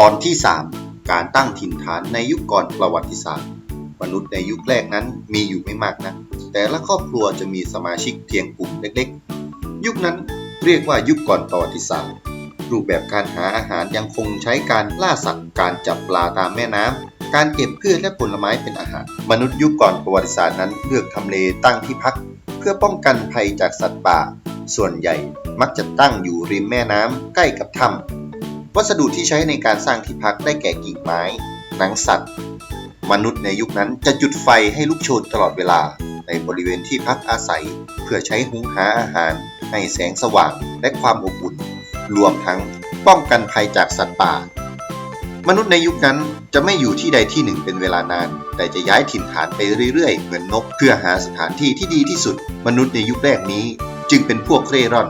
ตอนที่ 3 การตั้งถิ่นฐานในยุคก่อนประวัติศาสตร์ มนุษย์ในยุคแรกนั้นมีอยู่ไม่มากนะแต่ละครอบครัวจะมีสมาชิกเพียงกลุ่มเล็กๆ ยุคนั้นเรียกว่ายุคก่อนประวัติศาสตร์ รูปแบบการหาอาหารยังคงใช้การล่าสัตว์ การจับปลาตามแม่น้ำการเก็บพืชและผลไม้เป็นอาหาร มนุษย์ยุคก่อนประวัติศาสตร์นั้นเลือกทำเลตั้งที่พัก เพื่อป้องกันภัยจากสัตว์ป่า ส่วนใหญ่มักจะตั้งอยู่ริมแม่น้ำใกล้กับถ้ำ วัสดุที่ใช้ในการสร้างที่พักได้แก่กิ่งไม้ หนังสัตว์ มนุษย์ในยุคนั้นจะจุดไฟให้ลุกโชนตลอดเวลา ในบริเวณที่พักอาศัย เพื่อใช้หุงหาอาหาร ให้แสงสว่างและความอบอุ่น รวมทั้งป้องกันภัยจากสัตว์ป่า มนุษย์ในยุคนั้นจะไม่อยู่ที่ใดที่หนึ่งเป็นเวลานาน แต่จะย้ายถิ่นฐานไปเรื่อยๆ เหมือนนก เพื่อหาสถานที่ที่ดีที่สุด มนุษย์ในยุคแรกนี้ จึงเป็นพวกเร่ร่อน